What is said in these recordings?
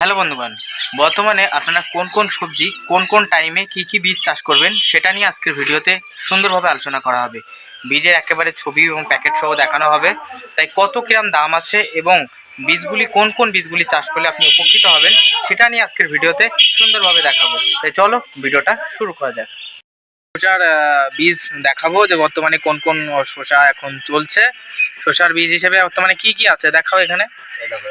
Hello বন্ধুগণ, বর্তমানে আপনারা কোন কোন সবজি, কোন কোন টাইমে কি কি বীজ চাষ করবেন সেটা নিয়ে আজকের ভিডিওতে সুন্দরভাবে আলোচনা করা হবে। বীজের একেবারে ছবি এবং প্যাকেট সহ দেখানো হবে। তাই কত কিরাম দাম আছে এবং বীজগুলি, কোন কোন বীজগুলি চাষ করলে আপনি উপকৃত হবেন সেটা নিয়ে আজকের ভিডিওতে সুন্দরভাবে দেখাবো। তাই চলো ভিডিওটা শুরু করা যাক। শসার বীজ দেখাবো যে বর্তমানে কোন কোন শসা এখন চলছে। শসার বীজ হিসেবে বর্তমানে কি কি আছে দেখাও এখানে।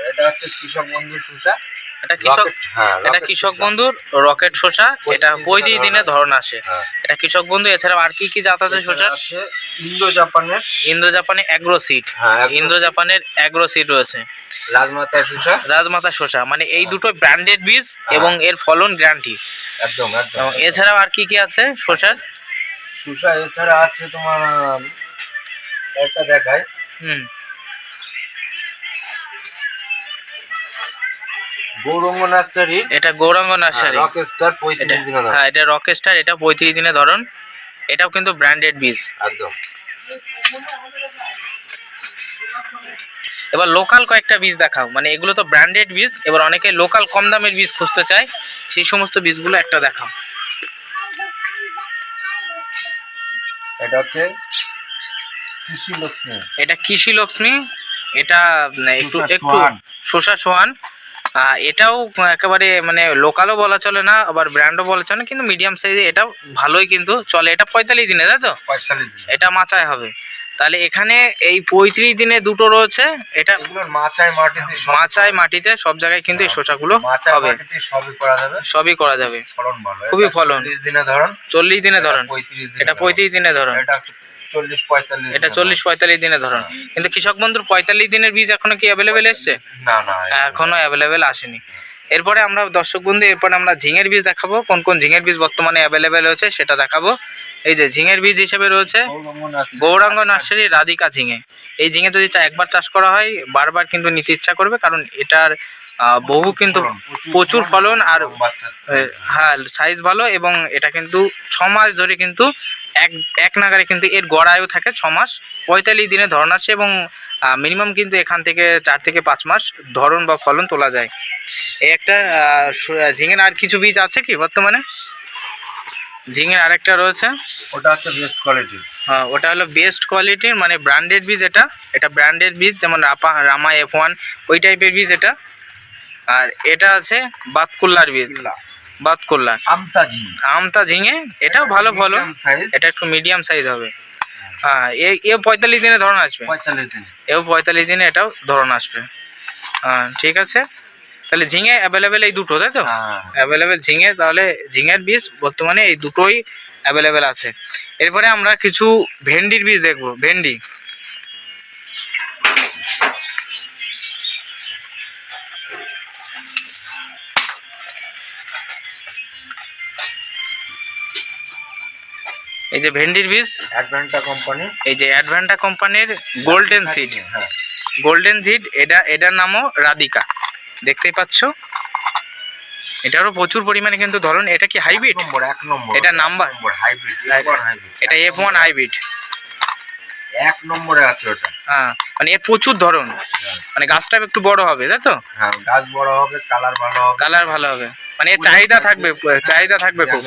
এটা হচ্ছে কৃষক বন্ধু সুসা এটা কৃষক হ্যাঁ, এটা কৃষক বন্ধুর রকেট শসা এটা পঁয়ত্রিশ দিনে ধরন আসে। হ্যাঁ। এটা কৃষক বন্ধু এছাড়াও আর কি কি জাত আছে এছাড়া শসার ইন্দো জাপানের ইন্দ্র জাপানে অ্যাগ্রো সিড ইন্দ্র জাপানের অ্যাগ্রো সিড রয়েছে। রাজমাতা সুসা রাজমাতা শসা মানে এই হ্যাঁ। দুটো ব্র্যান্ডেড বীজ এবং এর ফলন গ্যারান্টি একদম একদম এছাড়াও আর কি কি আছে শসার সুসা এছাড়া আছে তোমার একটা দেখায় হুম। গৌরঙ্গ নার্সারি। এটা গৌরাঙ্গ নার্সারি। রক স্টার এটা পঁয়ত্রিশ দিন হ্যাঁ এটা রকেস্টার এটা পঁয়ত্রিশ দিনে ধরন। এটাও কিন্তু ব্র্যান্ডেড বীজ। একদম। এবার লোকাল কয়েকটা বীজ দেখাও। মানে এগুলো তো ব্র্যান্ডেড বীজ। এবার অনেকে লোকাল কম দামের বীজ খুঁজতে চায়। সেই সমস্ত বীজগুলো একটা দেখাও। এটা হচ্ছে কৃষি লক্ষ্মী। এটা কৃষি লক্ষ্মী। এটা একটু একটু সোহান। শসা সোহান। এটাও একেবারে মানে লোকালও বলা চলে না আবার ব্র্যান্ডও বলা চলে না কিন্তু মিডিয়াম সাইজে এটাও ভালোই কিন্তু চলে। এটা পঁয়তাল্লিশ দিনে তাই তো? পঁয়তাল্লিশ এটা মাচায় হবে। তাহলে এখানে এই পঁয়ত্রিশ দিনে দুটো রয়েছে এটা মাচায় মাটিতে মাচায় মাটিতে সব জায়গায় কিন্তু এই শসাগুলো মাচায় হবে। সবই করা যাবে। সবই করা যাবে। ফলন ভালো। খুবই ফলন। 40 দিনে ধরন। চল্লিশ দিনে ধরন। এটা পঁয়ত্রিশ দিনে ধরন। এটা চল্লিশ পঁয়তাল্লিশ এটা চল্লিশ পঁয়তাল্লিশ দিনে ধরন। হ্যাঁ। কিন্তু কৃষক বন্ধুর পঁয়তাল্লিশ দিনের বীজ এখনও কি অ্যাভেলেবেল এসছে? না না এখনও অ্যাভেলেবেল আসেনি। এরপরে আমরা দর্শক বন্ধু এরপরে আমরা ঝিঙের বীজ দেখাবো। কোন কোন ঝিঙের বীজ বর্তমানে অ্যাভেলেবেল হয়েছে সেটা দেখাবো। এই যে ঝিঙের বীজ হিসেবে রয়েছে গৌরাঙ্গ নার্সারি। রাধিকা ঝিঙে। এই ঝিঙে যদি একবার চাষ করা হয় বারবার কিন্তু নিতে ইচ্ছা করবে কারণ এটার বহু কিন্তু প্রচুর ফলন আর হ্যাঁ সাইজ ভালো এবং এটা কিন্তু ছ মাস ধরে কিন্তু এক এক নাগারে কিন্তু এর গড়ায়ও থাকে ছ মাস পঁয়তাল্লিশ দিনে ধরন আসে এবং মিনিমাম কিন্তু এখান থেকে চার থেকে পাঁচ মাস ধরন বা ফলন তোলা যায়। এই একটা ঝিঙের আর কিছু বীজ আছে কি বর্তমানে? ঝিঙের আরেকটা রয়েছে। ওটা হচ্ছে বেস্ট কোয়ালিটির হ্যাঁ ওটা হলো বেস্ট কোয়ালিটির মানে ব্র্যান্ডেড বীজ এটা। এটা ব্র্যান্ডেড বীজ যেমন রাপা রামা এফ ওয়ান ওই টাইপের বীজ এটা। আর এটা আছে বাতকুল্লার বীজ। বাতকুল্লার আমতাজি আমতা ঝিঙে। এটাও ভালো ফলন। এটা একটু মিডিয়াম সাইজ হবে। হ্যাঁ। এ এ পঁয়তাল্লিশ দিনে ধরন আসবে। পঁয়তাল্লিশ দিন। এও পঁয়তাল্লিশ দিনে এটাও ধরন আসবে। হ্যাঁ ঠিক আছে। তাহলে ঝিঙে অ্যাভেলেবেল এই দুটো তাই তো? হ্যাঁ অ্যাভেলেবেল ঝিঙে তাহলে ঝিঙের বীজ বর্তমানে এই দুটোই অ্যাভেলেবেল আছে। এরপরে আমরা কিছু ভেন্ডির বীজ দেখব। ভেন্ডি। এই যে ভেন্ডির বীজ অ্যাডভেন্টা কোম্পানি এই যে অ্যাডভেন্টা কোম্পানির গোল্ডেন সিড হ্যাঁ। গোল্ডেন সিড এটা এটার নামও রাধিকা দেখতেই পাচ্ছ? এটারও প্রচুর পরিমাণে কিন্তু ধরুন। এটা কি হাইব্রিড এক নম্বর এক নম্বর। এটা নাম্বার? হাইব্রিড এটা এফ ওয়ান হাইব্রিড এক নম্বরে আছে ওটা। হ্যাঁ মানে এর প্রচুর ধরন। হ্যাঁ। মানে গাছটা একটু বড় হবে তাই তো? হ্যাঁ গাছ বড় হবে কালার ভালো হবে। কালার ভালো হবে। মানে এর চাহিদা থাকবে চাহিদা থাকবে খুব।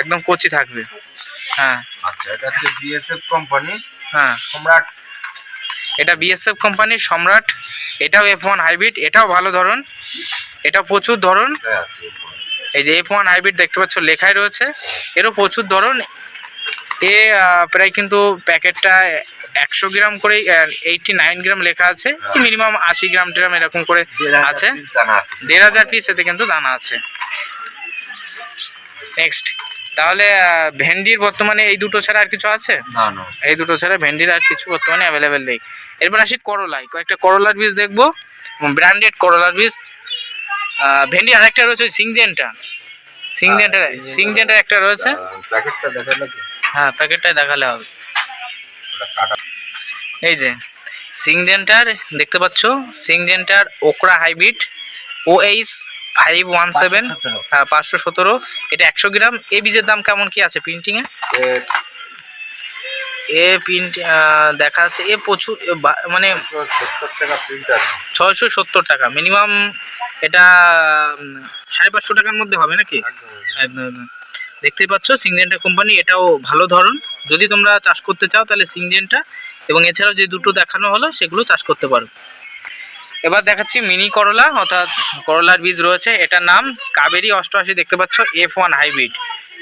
একদম কচি থাকবে। হ্যাঁ। আচ্ছা এটা হচ্ছে বিএসএফ কোম্পানি হ্যাঁ। সম্রাট। এটা বিএসএফ কোম্পানির সম্রাট। এটাও এফ ওয়ান হাইব্রিড এটাও ভালো ধরন। এটা প্রচুর ধরন? এই যে এফ ওয়ান হাইব্রিড দেখতে পাচ্ছ লেখাই রয়েছে। এরও প্রচুর ধরন। এ প্রায় কিন্তু প্যাকেটটা একশো গ্রাম করে এইটটি নাইন গ্রাম লেখা আছে। মিনিমাম আশি গ্রাম টিরাম এরকম করে আছে। দেড় হাজার পিস এতে কিন্তু দানা আছে। নেক্সট তাহলে ভেন্ডির বর্তমানে এই দুটো ছাড়া আর কিছু আছে? না না। এই দুটো ছাড়া ভেন্ডির আর কিছু বর্তমানে অ্যাভেলেবেল নেই। এরপর আসি করলাই কয়েকটা করলার বীজ দেখব ব্র্যান্ডেড করলার বীজ। ভেন্ডি আরেকটা রয়েছে সিংজেনটা। সিংজেনটার সিংজেনটার একটা রয়েছে। প্যাকেটটা দেখা নাকি হ্যাঁ প্যাকেটটাই দেখালে হবে। এই যে সিংজেন্টার দেখতে পাচ্ছ? সিংজেন্টার okra hybrid O H five one seven হ্যাঁ পাঁচশো সতেরো। এটা একশো গ্রাম। এই বীজের দাম কেমন কি আছে প্রিন্টিংয়ে এ? প্রিন্ট দেখা যাচ্ছে। এ প্রচুর মানে ছয়শো সত্তর টাকা। মিনিমাম এটা সাড়ে পাঁচশো টাকার মধ্যে হবে নাকি? দেখতেই পাচ্ছ সিংজেন্টা কোম্পানি এটাও ভালো ধরন। যদি তোমরা চাষ করতে চাও তাহলে সিংজেন্টা এবং এছাড়াও যে দুটো দেখানো হলো সেগুলো চাষ করতে পারো। এবার দেখাচ্ছি মিনি করলা অর্থাৎ করলার বীজ রয়েছে। এটার নাম কাবেরি অষ্টআশি দেখতে পাচ্ছ এফ ওয়ান হাইব্রিড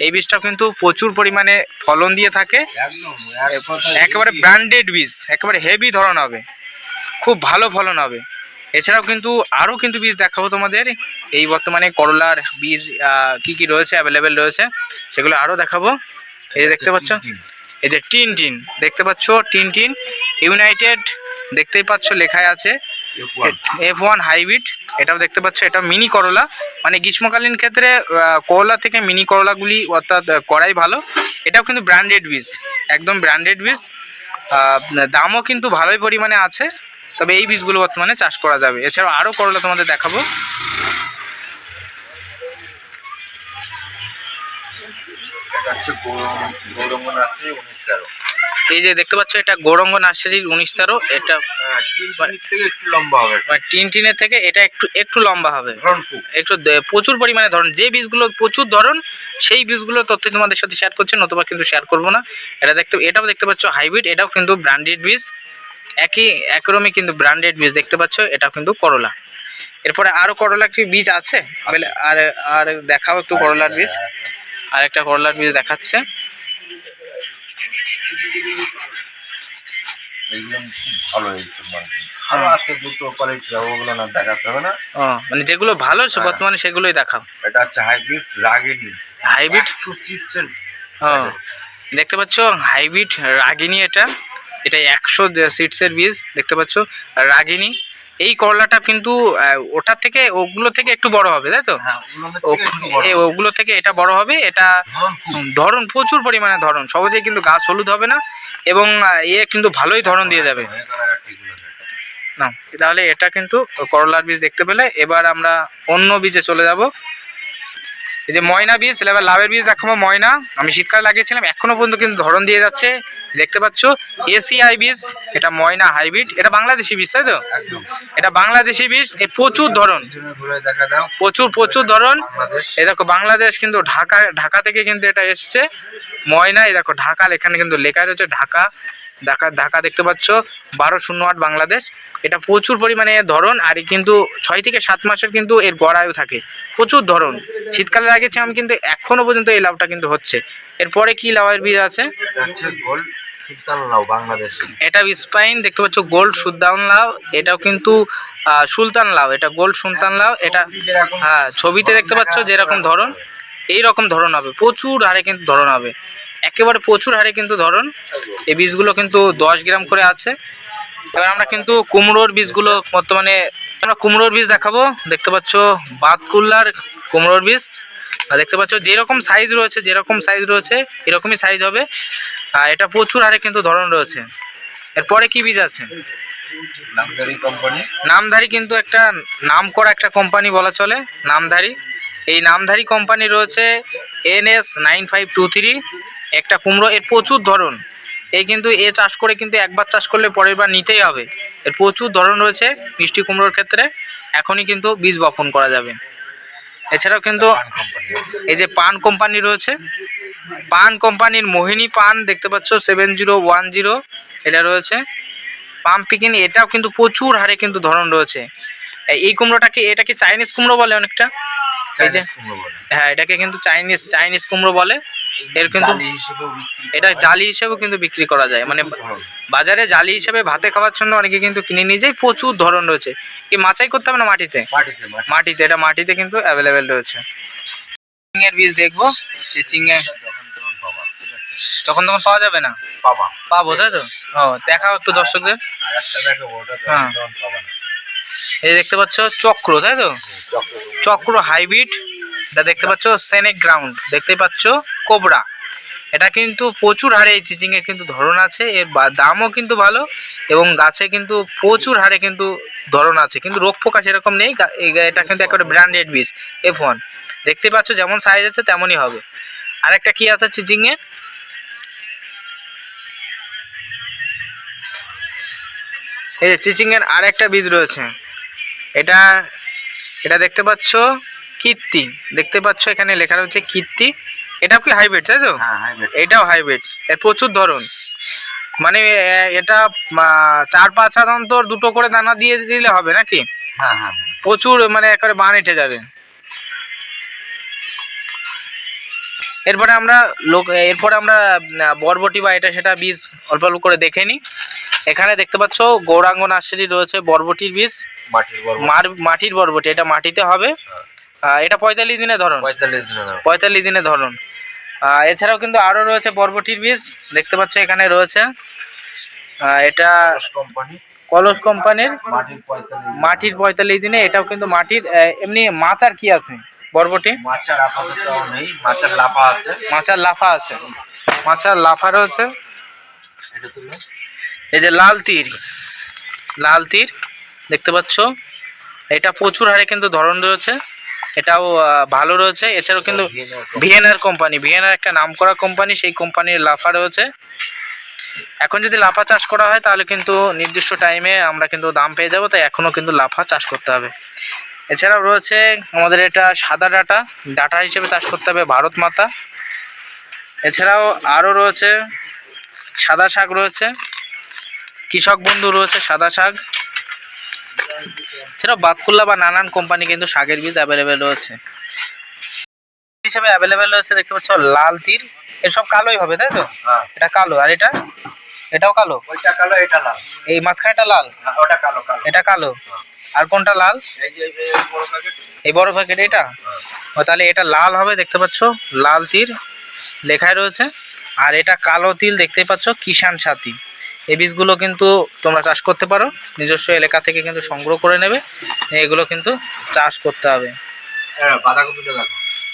এই বীজটা কিন্তু প্রচুর পরিমাণে ফলন দিয়ে থাকে। একেবারে ব্র্যান্ডেড বীজ একেবারে হেভি ধরন হবে। খুব ভালো ফলন হবে। এছাড়াও কিন্তু আরও কিন্তু বীজ দেখাবো তোমাদের। এই বর্তমানে করলার বীজ কি কি রয়েছে অ্যাভেলেবেল রয়েছে সেগুলো আরও দেখাবো। এই যে দেখতে পাচ্ছ এই যে টিন টিন দেখতে পাচ্ছ টিন টিন। ইউনাইটেড দেখতেই পাচ্ছ লেখায় আছে। F1 এফ ওয়ান হাইব্রিড এটাও দেখতে পাচ্ছ এটা মিনি করলা মানে গ্রীষ্মকালীন ক্ষেত্রে করলা থেকে মিনি করলাগুলি অর্থাৎ করাই ভালো। এটাও কিন্তু ব্র্যান্ডেড বীজ একদম ব্র্যান্ডেড বীজ দামও কিন্তু ভালোই পরিমাণে আছে তবে এই বীজগুলো বর্তমানে চাষ করা যাবে। এছাড়াও আরও করলা তোমাদের দেখাবো। হচ্ছে গৌরঙ্গন আছে উনিশ তেরো। এই যে দেখতে পাচ্ছ এটা গৌরঙ্গ নার্সারির উনিশ তেরো এটা হ্যাঁ একটু লম্বা হবে। মানে টিন টিনের থেকে এটা একটু একটু লম্বা হবে। একটু প্রচুর পরিমাণে ধরন যে বীজগুলো প্রচুর ধরন সেই বীজগুলোর তথ্য তোমাদের সাথে শেয়ার করছে নতুবা কিন্তু শেয়ার করব না। এটা দেখতে এটাও দেখতে পাচ্ছ হাইব্রিড এটাও কিন্তু ব্র্যান্ডেড বীজ। একই একরমই কিন্তু ব্র্যান্ডেড বীজ দেখতে পাচ্ছ এটাও কিন্তু করলা। এরপরে আরও করলা কি বীজ আছে? আর আর দেখাও একটু করলার বীজ। আর একটা করলার বীজ দেখাচ্ছে। এগুলো খুব ভালো এইসব মার্কেট আরও আছে দুটো কোয়ালিটি ওগুলো না দেখাতে হবে না। ও মানে যেগুলো ভালো হ্যাঁ। বর্তমানে সেগুলোই দেখাও। এটা হচ্ছে হাইব্রিড রাগিনী হাইব্রিড একশো সিটসের দেখতে পাচ্ছ হাইব্রিড রাগিনী এটা। এটা একশো সিটসের বীজ দেখতে পাচ্ছ। রাগিনী এই করলাটা কিন্তু ওটা থেকে ওগুলো থেকে একটু বড় হবে তাই তো? হ্যাঁ ওগুলো থেকে এটা বড় হবে এটা ধরুন প্রচুর পরিমাণে ধরন। সহজেই কিন্তু গাছ হলুদ হবে না এবং এ কিন্তু ভালোই ধরন দিয়ে যাবে। দেখো। না তাহলে এটা কিন্তু করলার বীজ দেখতে পেলে। এবার আমরা অন্য বীজে চলে যাব। এই যে ময়না বীজ এবার লাভের বীজ দেখাবো। ময়না আমি শীতকালে লাগিয়েছিলাম এখনও পর্যন্ত কিন্তু ধরন দিয়ে যাচ্ছে। দেখতে পাচ্ছ এসিআই বীজ এটা ময়না হাইব্রিড এটা বাংলাদেশি বীজ তাই তো? এটা বাংলাদেশি বীজ এ প্রচুর ধরন। দেখা প্রচুর প্রচুর ধরন। এই দেখো বাংলাদেশ কিন্তু ঢাকা ঢাকা থেকে কিন্তু এটা এসছে। ময়না এই দেখো ঢাকা এখানে কিন্তু লেখা রয়েছে ঢাকা। ঢাকা ঢাকা দেখতে পাচ্ছ বারো শূন্য আট বাংলাদেশ। এটা প্রচুর পরিমাণে এর ধরন আর কিন্তু ছয় থেকে সাত মাসের কিন্তু এর গড়ায়ু থাকে। প্রচুর ধরন। শীতকালে লাগিয়েছি আমি কিন্তু এখনও পর্যন্ত এই লাভটা কিন্তু হচ্ছে। এরপরে কি লাভের বীজ আছে? এটা স্পাইন দেখতে পাচ্ছ গোল্ড সুলতান লাউ। এটাও কিন্তু সুলতান লাউ। এটা গোল্ড সুলতান লাউ। এটা হ্যাঁ ছবিতে দেখতে পাচ্ছ যেরকম ধরন এই রকম ধরন হবে। প্রচুর হারে কিন্তু ধরন হবে। একেবারে প্রচুর হারে কিন্তু ধরন এই বীজগুলো কিন্তু দশ গ্রাম করে আছে। এবার আমরা কিন্তু কুমড়োর বীজগুলো বর্তমানে আমরা কুমড়োর বীজ দেখাবো। দেখতে পাচ্ছ বাতকুল্লার কুমড়োর বীজ। আর দেখতে পাচ্ছ যেরকম সাইজ রয়েছে যেরকম সাইজ রয়েছে এরকমই সাইজ হবে। আর এটা প্রচুর হারে কিন্তু ধরন রয়েছে। এরপরে কি বীজ আছে? নামধারী কিন্তু একটা নাম করা একটা কোম্পানি বলা চলে নামধারী। এই নামধারী কোম্পানি রয়েছে N S nine five two three একটা কুমড়ো এর প্রচুর ধরন। এই কিন্তু এ চাষ করে কিন্তু একবার চাষ করলে পরের বার নিতেই হবে। এর প্রচুর ধরন রয়েছে মিষ্টি কুমড়োর ক্ষেত্রে। এখনই কিন্তু বীজ বপন করা যাবে। এছাড়াও কিন্তু এই যে পান কোম্পানি রয়েছে। পান কোম্পানির মোহিনী পান দেখতে পাচ্ছ সেভেন জিরো ওয়ান জিরো এটা রয়েছে। পাম পিকিন এটাও কিন্তু প্রচুর হারে কিন্তু ধরন রয়েছে। এই- কুমড়োটাকে এটা কি চাইনিজ কুমড়ো বলে অনেকটা। হ্যাঁ এটাকে কিন্তু চাইনিজ চাইনিজ কুমড়ো বলে। এর কিন্তু এটা জালি হিসেবেও কিন্তু বিক্রি করা যায়। মানে বাজারে জালি হিসেবে ভাতে খাওয়ার জন্য অনেকে কিন্তু কিনে নিয়ে যায়। প্রচুর ধরন রয়েছে। কি মাচাই করতে হবে না মাটিতে? মাটিতে এটা মাটিতে কিন্তু অ্যাভেলেবেল রয়েছে। চিচিংয়ের বীজ দেখব। চিচিংয়ে যখন তখন তখন পাওয়া যাবে না? পাবো। তাই তো? ও দেখাও একটু দর্শকদের। হ্যাঁ। এই দেখতে পাচ্ছ চক্র তাই তো? চক্র হাইব্রিড। এটা দেখতে পাচ্ছ সেনেক গ্রাউন্ড। দেখতে পাচ্ছ কোবরা। এটা কিন্তু প্রচুর হারে এই চিচিংয়ের কিন্তু ধরন আছে, এর দামও কিন্তু ভালো এবং গাছে কিন্তু প্রচুর হারে কিন্তু ধরন আছে। কিন্তু রোগ পোকা সেরকম নেই এটা কিন্তু একেবারে ব্র্যান্ডেড বীজ এফ ওয়ান দেখতে পাচ্ছ যেমন সাইজ আছে তেমনই হবে। আরেকটা কি আছে চিচিংয়ে? এই চিচিংয়ের আর একটা বীজ রয়েছে। এটা এটা দেখতে পাচ্ছ কীর্তি। দেখতে পাচ্ছ এখানে লেখা রয়েছে কীর্তি। এটাও কি হাইব্রিড তাই তো? হ্যাঁ হাইব্রিড এটাও হাইব্রিড এর প্রচুর ধরন। মানে এটা চার পাঁচ অন্তর দুটো করে দানা দিয়ে দিলে হবে নাকি? হ্যাঁ হ্যাঁ প্রচুর মানে একেবারে বান এঁটে যাবে। এরপরে আমরা লোক এরপরে আমরা বরবটি বা এটা সেটা বীজ অল্প অল্প করে দেখে নিই। এখানে দেখতে পাচ্ছ গৌরাঙ্গ নার্সারি রয়েছে বরবটির বীজ। মাটির মাটির বরবটি এটা মাটিতে হবে। এটা পঁয়তাল্লিশ দিনে ধরন। পঁয়তাল্লিশ দিনে পঁয়তাল্লিশ দিনে ধরন। এছাড়াও কিন্তু আরও রয়েছে বরবটির বীজ দেখতে পাচ্ছ এখানে রয়েছে। এটা কোম্পানি। কলস কোম্পানির মাটির পঁয়তাল্লিশ দিনে। এটাও কিন্তু মাটির এমনি মাচার কি আছে বরবটি? মাচার আপাতত নেই মাচার লাফা আছে। মাচার লাফা আছে। মাচার লাফা রয়েছে। এই যে লাল তীর লাল তীর দেখতে পাচ্ছ। এটা প্রচুর হারে কিন্তু ধরন রয়েছে। এটাও ভালো রয়েছে। এছাড়াও কিন্তু ভিএনআর কোম্পানি ভিএনআর একটা নামকরা কোম্পানি সেই কোম্পানির লাফা রয়েছে। এখন যদি লাফা চাষ করা হয়, তাহলে কিন্তু নির্দিষ্ট টাইমে আমরা কিন্তু দাম পেয়ে যাব, তাই এখনও কিন্তু লাফা চাষ করতে হবে। এছাড়াও রয়েছে আমাদের এটা সাদা ডাটা ডাটা হিসেবে চাষ করতে হবে ভারত মাতা। এছাড়াও আরও রয়েছে সাদা শাক রয়েছে। কৃষক বন্ধু রয়েছে সাদা শাক। এছাড়াও বাতকুল্লা বা নানান কোম্পানি কিন্তু শাকের বীজ অ্যাভেলেবেল রয়েছে। হিসেবে অ্যাভেলেবেল রয়েছে দেখতে পাচ্ছ লাল তীর এসব কালোই হবে তাই তো? হ্যাঁ। এটা কালো আর এটা? এটাও কালো? ওইটা কালো এটা লাল। এই মাঝখানেটা লাল? হ্যাঁ, ওটা কালো কালো। এটা কালো? আর কোনটা লাল? এই যে বড় প্যাকেট এই বড় প্যাকেট এটা ও তাহলে এটা লাল হবে দেখতে পাচ্ছ? লাল তীর লেখায় রয়েছে। আর এটা কালো তিল দেখতে পাচ্ছ কিষান সাথী। এই বীজগুলো কিন্তু তোমরা চাষ করতে পারো। নিজস্ব এলাকা থেকে কিন্তু সংগ্রহ করে নেবে। এগুলো কিন্তু চাষ করতে হবে। হ্যাঁ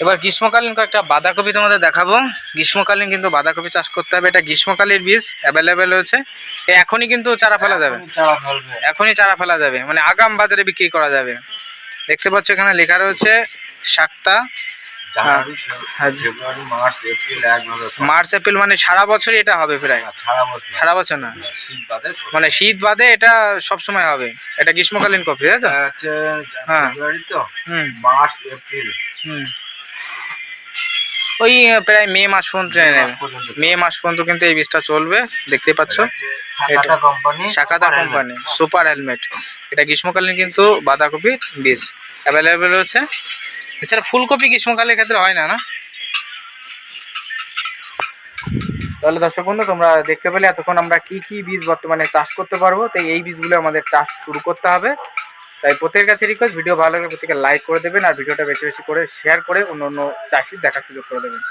এবার গ্রীষ্মকালীন কয়েকটা বাঁধাকপি তোমাদের দেখাবো। গ্রীষ্মকালীন কিন্তু বাঁধাকপি চাষ করতে হবে। এটা গ্রীষ্মকালীন বীজ অ্যাভেলেবেল রয়েছে। এখনই কিন্তু চারা ফেলা যাবে। এখনই চারা এখনই চারা ফেলা যাবে। মানে আগাম বাজারে বিক্রি করা যাবে। দেখতে পাচ্ছ এখানে লেখা রয়েছে শাক্তা। জানুয়ারি হ্যাঁ। February March April March April মানে সারা বছরই এটা হবে প্রায়। সারা বছর। সারা বছর না। শীত বাদে মানে শীত বাদে এটা সব সময় হবে। এটা গ্রীষ্মকালীন কফি তাই তো? হ্যাঁ। ফেব্রুয়ারি তো। March April. হুম। ওই প্রায় মে মাস পর্যন্ত মে মাস পর্যন্ত কিন্তু এই বীজটা চলবে। দেখতে পাচ্ছ? সাকাতা কোম্পানি সুপার হেলমেট এটা গ্রীষ্মকালীন কিন্তু বাঁধাকপির বীজ অ্যাভেলেবেল রয়েছে এছাড়া ফুলকপি গ্রীষ্মকালের ক্ষেত্রে হয় না না? তাহলে দর্শক বন্ধু, তোমরা দেখতে পেলে এতক্ষণ আমরা কি কি বীজ বর্তমানে চাষ করতে পারব তাই এই বীজগুলো আমাদের চাষ শুরু করতে হবে। তাই প্রত্যেকের কাছে রিকোয়েস্ট ভিডিও ভালো লাগলে প্রত্যেকে লাইক করে দেবেন আর ভিডিওটা বেশি বেশি করে শেয়ার করে অন্য অন্য চাষি দেখার সুযোগ করে দেবেন।